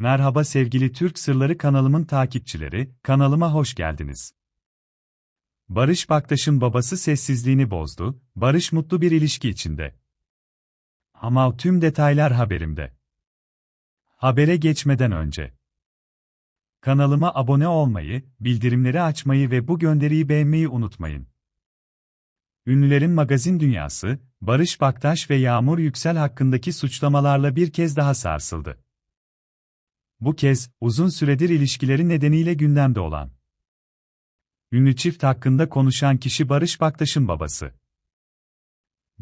Merhaba sevgili Türk Sırları kanalımın takipçileri, kanalıma hoş geldiniz. Barış Baktaş'ın babası sessizliğini bozdu, Barış mutlu bir ilişki içinde. Ama tüm detaylar haberimde. Habere geçmeden önce. Kanalıma abone olmayı, bildirimleri açmayı ve bu gönderiyi beğenmeyi unutmayın. Ünlülerin magazin dünyası, Barış Baktaş ve Yağmur Yüksel hakkındaki suçlamalarla bir kez daha sarsıldı. Bu kez, uzun süredir ilişkileri nedeniyle gündemde olan. Ünlü çift hakkında konuşan kişi Barış Baktaş'ın babası.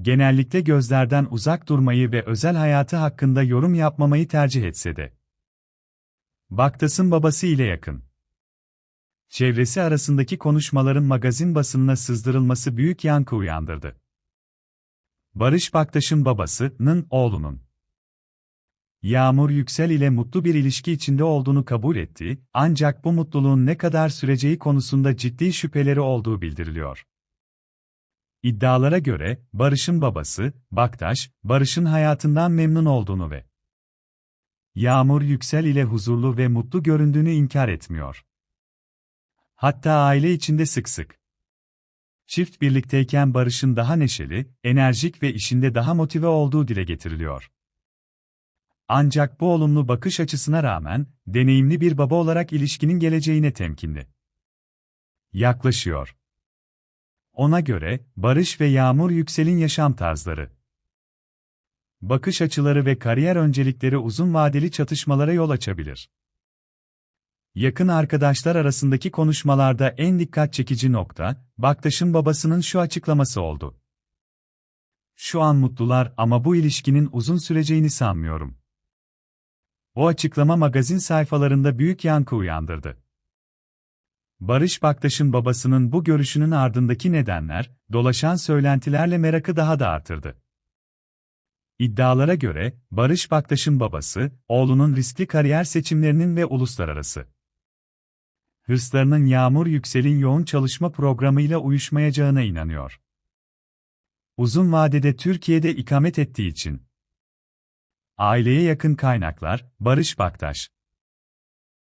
Genellikle gözlerden uzak durmayı ve özel hayatı hakkında yorum yapmamayı tercih etse de. Baktas'ın babası ile yakın. Çevresi arasındaki konuşmaların magazin basınına sızdırılması büyük yankı uyandırdı. Barış Baktaş'ın babasının oğlunun Yağmur Yüksel ile mutlu bir ilişki içinde olduğunu kabul etti, ancak bu mutluluğun ne kadar süreceği konusunda ciddi şüpheleri olduğu bildiriliyor. İddialara göre, Barış'ın babası, Baktaş, Barış'ın hayatından memnun olduğunu ve Yağmur Yüksel ile huzurlu ve mutlu göründüğünü inkar etmiyor. Hatta aile içinde sık sık. Çift birlikteyken Barış'ın daha neşeli, enerjik ve işinde daha motive olduğu dile getiriliyor. Ancak bu olumlu bakış açısına rağmen, deneyimli bir baba olarak ilişkinin geleceğine temkinli. Yaklaşıyor. Ona göre, Barış ve Yağmur Yüksel'in yaşam tarzları, bakış açıları ve kariyer öncelikleri uzun vadeli çatışmalara yol açabilir. Yakın arkadaşlar arasındaki konuşmalarda en dikkat çekici nokta, Baktaş'ın babasının şu açıklaması oldu. Şu an mutlular ama bu ilişkinin uzun süreceğini sanmıyorum. O açıklama magazin sayfalarında büyük yankı uyandırdı. Barış Baktaş'ın babasının bu görüşünün ardındaki nedenler, dolaşan söylentilerle merakı daha da artırdı. İddialara göre, Barış Baktaş'ın babası, oğlunun riskli kariyer seçimlerinin ve uluslararası hırslarının Yağmur Yüksel'in yoğun çalışma programıyla uyuşmayacağına inanıyor. Uzun vadede Türkiye'de ikamet ettiği için Aileye yakın kaynaklar, Barış Baktaş.